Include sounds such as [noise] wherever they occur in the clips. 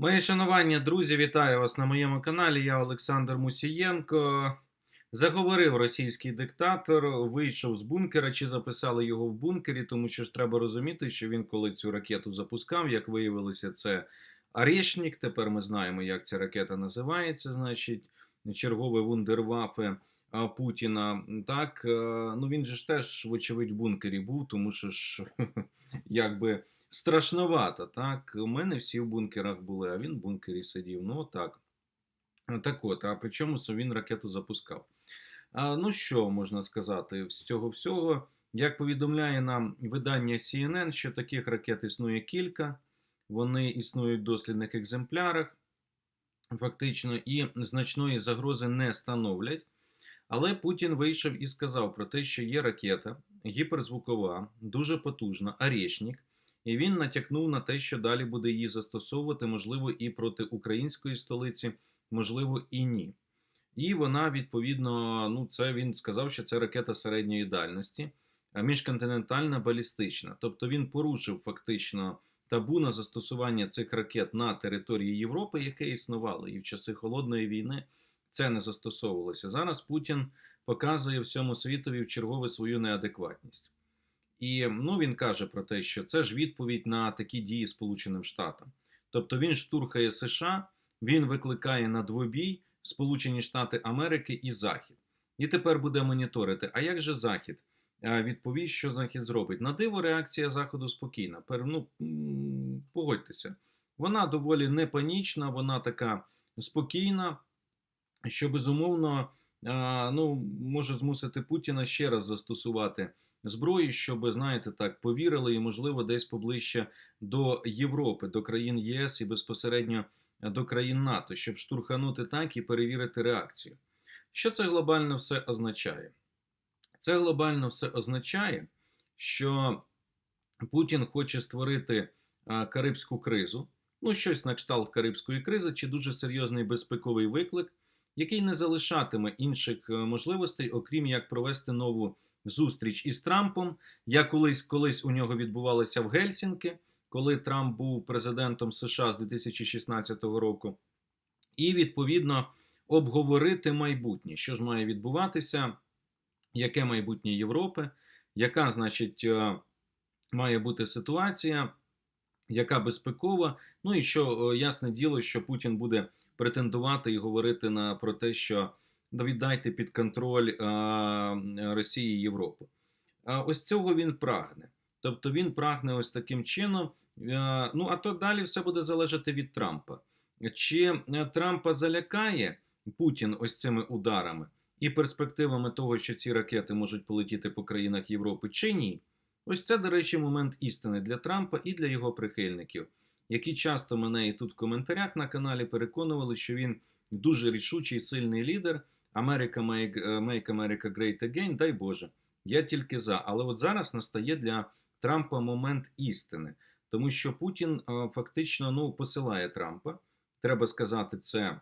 Мої шанування, друзі, вітаю вас на моєму каналі. Я Олександр Мусієнко. Заговорив російський диктатор, вийшов з бункера чи записали його в бункері, тому що ж треба розуміти, що він, коли цю ракету запускав, як виявилося, це Орешник. Тепер ми знаємо, як ця ракета називається. Значить, чергове вундервафе Путіна. Так, е, ну він же ж теж, вочевидь, в бункері був, тому що ж [laughs] якби страшновато. Так, у мене всі в бункерах були, а він в бункері сидів. Ну так. Так от, а при чому він ракету запускав? А, ну що можна сказати з цього всього? Як повідомляє нам видання CNN, що таких ракет існує кілька, вони існують в дослідних екземплярах, фактично, і значної загрози не становлять. Але Путін вийшов і сказав про те, що є ракета гіперзвукова, дуже потужна, Орешник, і він натякнув на те, що далі буде її застосовувати, можливо, і проти української столиці, можливо, і ні. І вона, відповідно, ну, це він сказав, що це ракета середньої дальності, а міжконтинентальна балістична. Тобто він порушив фактично табу на застосування цих ракет на території Європи, яке існувало, і в часи холодної війни це не застосовувалося. Зараз Путін показує всьому світові в чергове свою неадекватність. І ну, він каже про те, що це ж відповідь на такі дії Сполученим Штатам. Тобто він штурхає США, він викликає на двобій Сполучені Штати Америки і Захід. І тепер буде моніторити. А як же Захід? Відповість, що Захід зробить. На диво, реакція Заходу спокійна. Пер, ну, погодьтеся, вона доволі не панічна, вона така спокійна, що безумовно ну, може змусити Путіна ще раз застосувати зброї, щоб, знаєте, так повірили і, можливо, десь поближче до Європи, до країн ЄС і безпосередньо до країн НАТО, щоб штурханути так і перевірити реакцію. Що це глобально все означає? Це глобально все означає, що Путін хоче створити Карибську кризу, ну щось на кшталт Карибської кризи, чи дуже серйозний безпековий виклик, який не залишатиме інших е, можливостей, окрім як провести нову зустріч із Трампом. Я колись колись у нього відбувалася в Гельсінки, коли Трамп був президентом США з 2016 року, і відповідно обговорити майбутнє, що ж має відбуватися, яке майбутнє Європи, яка, значить, е, має бути ситуація, яка безпекова. Ну і що е, ясне діло, що Путін буде претендувати і говорити на про те, що віддайте під контроль а, Росії і Європи. А ось цього він прагне. Тобто він прагне ось таким чином. А, ну а то далі все буде залежати від Трампа. Чи Трампа залякає Путін ось цими ударами і перспективами того, що ці ракети можуть полетіти по країнах Європи, чи ні? Ось це, до речі, момент істини для Трампа і для його прихильників, які часто мене і тут в коментарях на каналі переконували, що він дуже рішучий сильний лідер. Америка make, make America Great Again, дай Боже. Я тільки за. Але от зараз настає для Трампа момент істини, тому що Путін фактично ну, посилає Трампа. Треба сказати це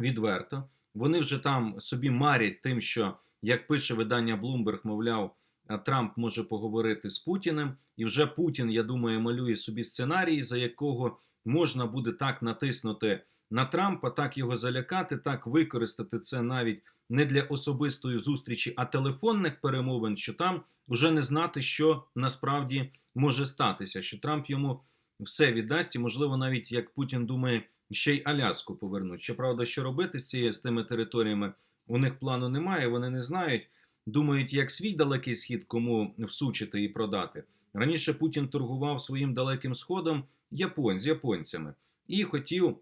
відверто. Вони вже там собі марять тим, що, як пише видання Bloomberg, мовляв, Трамп може поговорити з Путіним, і вже Путін, я думаю, малює собі сценарій, за якого можна буде так натиснути на Трампа, так його залякати, так використати це навіть не для особистої зустрічі, а телефонних перемовин, що там вже не знати, що насправді може статися, що Трамп йому все віддасть, і можливо, навіть як Путін думає, ще й Аляску повернуть. Щоправда, що робити з цією з тими територіями, у них плану немає, вони не знають. Думають, як свій далекий схід кому всучити і продати. Раніше Путін торгував своїм далеким сходом японь з японцями і хотів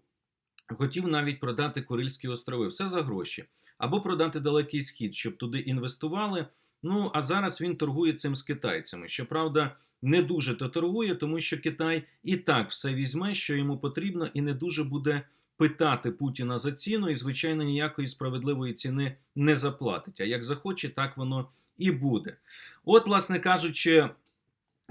хотів навіть продати Курильські острови, все за гроші, або продати далекий схід, щоб туди інвестували. Ну а зараз він торгує цим з китайцями. Щоправда, не дуже то торгує, тому що Китай і так все візьме, що йому потрібно, і не дуже буде питати Путіна за ціну, і, звичайно, ніякої справедливої ціни не заплатить. А як захоче, так воно і буде. От, власне кажучи,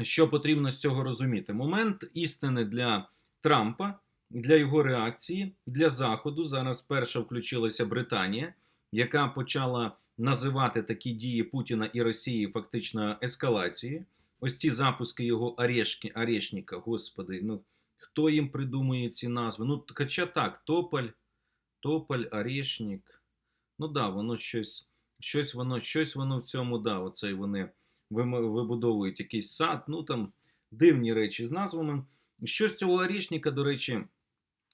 що потрібно з цього розуміти: момент істини для Трампа для його реакції для Заходу. Зараз перша включилася Британія, яка почала називати такі дії Путіна і Росії фактично ескалацією. Ось ці запуски його орешки, орешника, господи, ну хто їм придумує ці назви. Ну, хоча так, Тополь, Тополь, Орешник. Ну да, воно щось, щось воно, щось воно в цьому, да, оцей вони вибудовують якийсь сад, ну там дивні речі з назвами. Що з цього Орешника, до речі,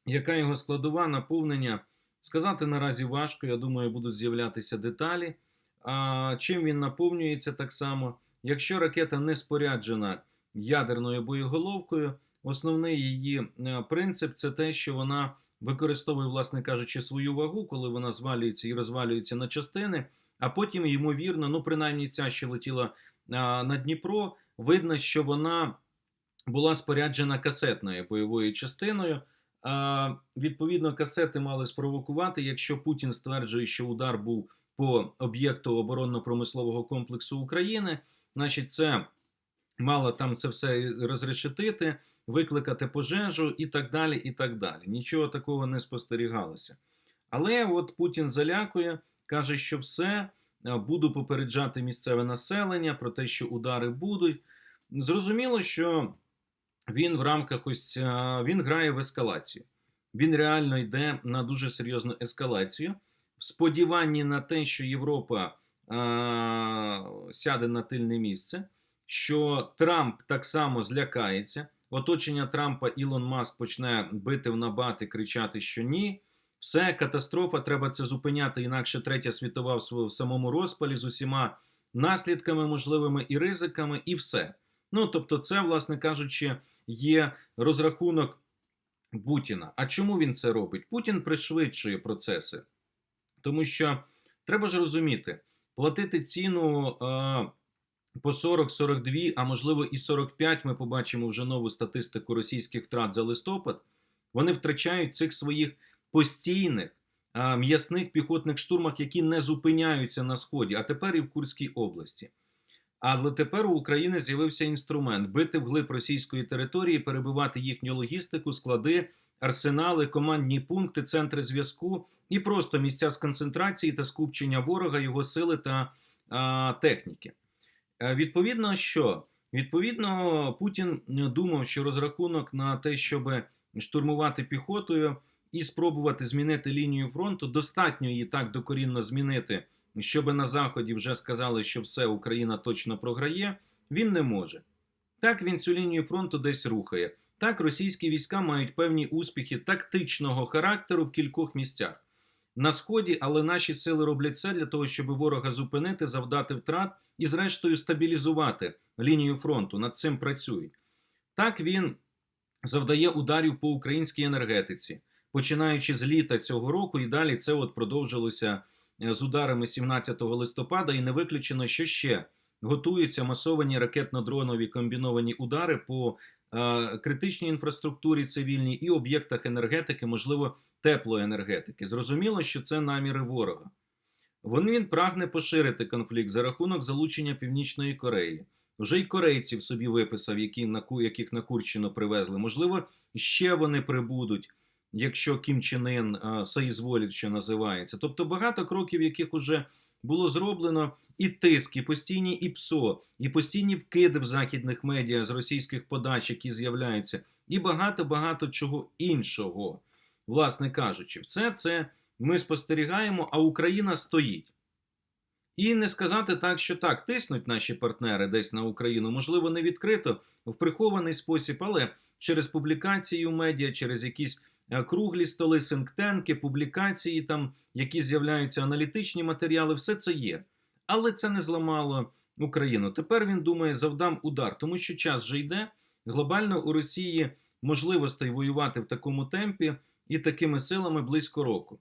яка його складова наповнення? Сказати наразі важко. Я думаю, будуть з'являтися деталі. А чим він наповнюється так само? Якщо ракета не споряджена ядерною боєголовкою, основний її е, принцип це те, що вона використовує, власне кажучи, свою вагу, коли вона звалюється і розвалюється на частини. А потім, ймовірно, ну принаймні ця, що летіла а, на Дніпро, видно, що вона була споряджена касетною бойовою частиною. Відповідно, касети мали спровокувати, якщо Путін стверджує, що удар був по об'єкту оборонно-промислового комплексу України, значить, це мало там це все розрешетити, викликати пожежу і так далі. і так далі. Нічого такого не спостерігалося. Але от Путін залякує, каже, що все, буду попереджати місцеве населення про те, що удари будуть. Зрозуміло, що він в рамках ось е, він грає в ескалацію. Він реально йде на дуже серйозну ескалацію. В сподіванні на те, що Європа а, сяде на тильне місце, що Трамп так само злякається. Оточення Трампа Ілон Маск почне бити в набати, кричати, що ні. Все, катастрофа, треба це зупиняти, інакше третя світова в самому розпалі з усіма наслідками можливими і ризиками, і все. Ну тобто, це, власне кажучи, є розрахунок Путіна. А чому він це робить? Путін пришвидшує процеси, тому що треба ж розуміти, платити ціну е, по 40-42, а можливо і 45, Ми побачимо вже нову статистику російських втрат за листопад. Вони втрачають цих своїх постійних м'ясних піхотних штурмах, які не зупиняються на сході, а тепер і в Курській області. Але тепер у України з'явився інструмент бити вглиб російської території, перебивати їхню логістику, склади, арсенали, командні пункти, центри зв'язку і просто місця з концентрації та скупчення ворога, його сили та а, техніки. Е, Відповідно, що відповідно Путін думав, що розрахунок на те, щоб штурмувати піхотою і спробувати змінити лінію фронту, достатньо її так докорінно змінити, щоб на заході вже сказали, що все Україна точно програє. Він не може. Так він цю лінію фронту десь рухає. Так, російські війська мають певні успіхи тактичного характеру в кількох місцях на сході, але наші сили роблять все для того, щоб ворога зупинити, завдати втрат і, зрештою, стабілізувати лінію фронту. Над цим працюють. Так він завдає ударів по українській енергетиці, починаючи з літа цього року, і далі це от продовжилося з ударами 17 листопада, і не виключено, що ще готуються масовані ракетно-дронові комбіновані удари по е, критичній інфраструктурі цивільній і об'єктах енергетики, можливо, теплоенергетики. Зрозуміло, що це наміри ворога. Він, він прагне поширити конфлікт за рахунок залучення Північної Кореї. Вже й корейців собі виписав, які яких на Курщину привезли. Можливо, ще вони прибудуть, якщо Кім Чен Ын а, соізволить, що називається. Тобто багато кроків, яких уже було зроблено, і тиск, і постійні і ПСО, і постійні вкиди в західних медіа з російських подач, які з'являються, і багато-багато чого іншого. Власне кажучи, все це ми спостерігаємо, а Україна стоїть. І не сказати так, що так, тиснуть наші партнери десь на Україну, можливо, не відкрито, в прихований спосіб, але через публікації у медіа, через якісь круглі столи, синктенки, публікації, там, які з'являються аналітичні матеріали, все це є. Але це не зламало Україну. Тепер він думає, завдам удар, тому що час вже йде. Глобально у Росії можливостей воювати в такому темпі і такими силами близько року.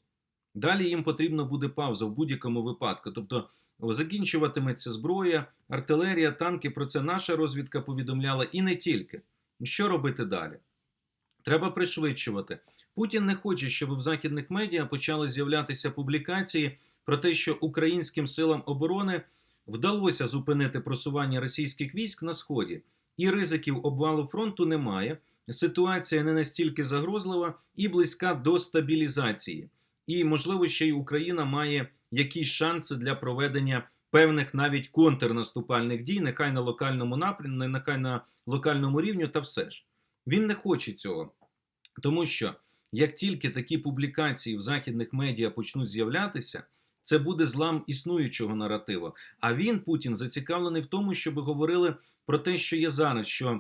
Далі їм потрібна буде пауза в будь-якому випадку. Тобто закінчуватиметься зброя, артилерія, танки. Про це наша розвідка повідомляла і не тільки. Що робити далі? Треба пришвидшувати. Путін не хоче, щоб в західних медіа почали з'являтися публікації про те, що українським силам оборони вдалося зупинити просування російських військ на сході, і ризиків обвалу фронту немає. Ситуація не настільки загрозлива і близька до стабілізації. І, можливо, ще й Україна має якісь шанси для проведення певних навіть контрнаступальних дій, нехай на локальному напрямку, нехай на локальному рівні, та все ж. Він не хоче цього. Тому що як тільки такі публікації в західних медіа почнуть з'являтися, це буде злам існуючого наративу. А він, Путін, зацікавлений в тому, щоб говорили про те, що є зараз. що е,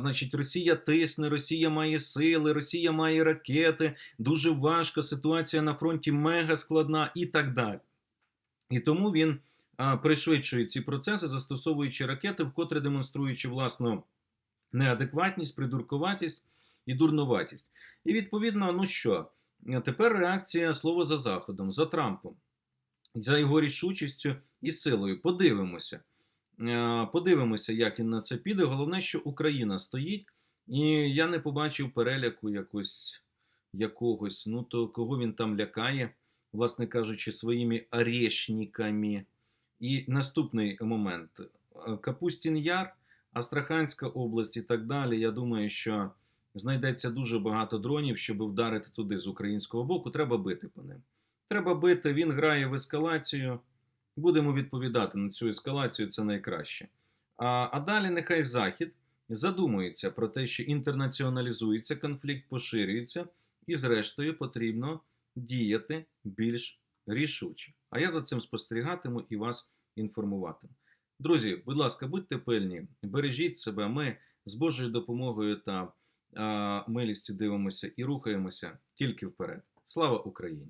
Значить, Росія тисне, Росія має сили, Росія має ракети, дуже важка ситуація на фронті мега складна і так далі. І тому він а, пришвидшує ці процеси, застосовуючи ракети, вкотре демонструючи власну неадекватність, придуркуватість і дурнуватість. І відповідно, ну що, тепер реакція слово за Заходом, за Трампом, за його рішучістю і силою. Подивимося. Е, Подивимося, як він на це піде. Головне, що Україна стоїть, і я не побачив переляку якось, якогось. Ну то кого він там лякає, власне кажучи, своїми орешниками. І наступний момент: Е, Капустін Яр, Астраханська область і так далі. Я думаю, що знайдеться дуже багато дронів, щоб вдарити туди з українського боку. Треба бити по ним. Треба бити. Він грає в ескалацію. Будемо відповідати на цю ескалацію, це найкраще. А, а далі нехай Захід задумується про те, що інтернаціоналізується конфлікт, поширюється, і, зрештою, потрібно діяти більш рішуче. А я за цим спостерігатиму і вас інформуватиму. Друзі, будь ласка, будьте пильні, бережіть себе. Ми з Божою допомогою та милістю дивимося і рухаємося тільки вперед. Слава Україні!